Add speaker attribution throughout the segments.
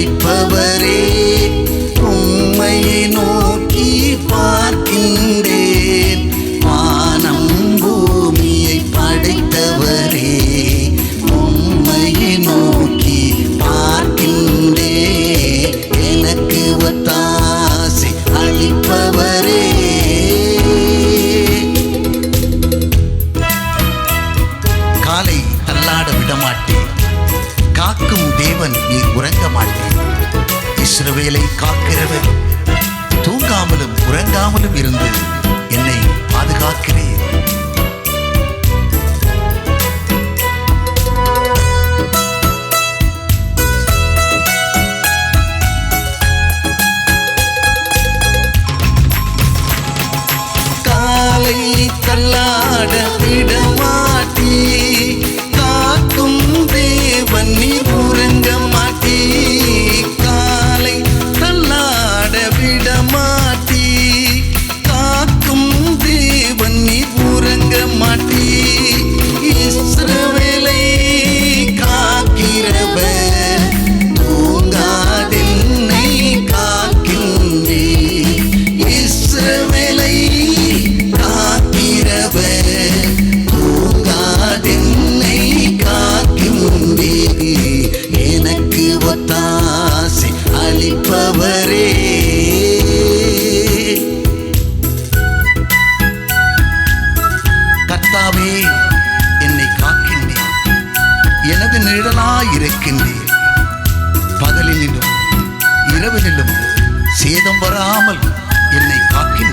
Speaker 1: மதிப்பவரே உம்மையை நோக்கி பார்க்கின்றேன். வானம் பூமியை
Speaker 2: படைத்தவரே உம்மையை நோக்கி காக்கும் தேவன் நீர் உறங்க மாட்டேன். இஸ்ரவேலை காக்கிறவர் தூங்காமலும் உறங்காமலும் இருந்து என்னை அளிப்பவரே
Speaker 1: கர்த்தாவே என்னை காக்கின்றேன் எனது நிழலாயிருக்கின்றேன் பகலினிலும் இரவினிலும் சேதம் வராமல் என்னை
Speaker 2: காக்கின்ற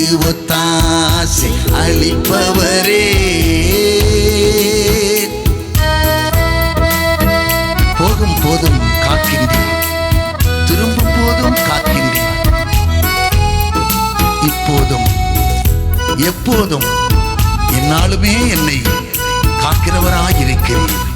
Speaker 2: எனக்கு ஒத்தாசை அளிப்பவரே.
Speaker 1: போகும் போதும் காக்கின்றேன். திரும்பும் போதும் காக்கின்றேன். இப்போதும் எப்போதும் என்னாலுமே என்னை காக்கிறவராயிருக்கிறேன்.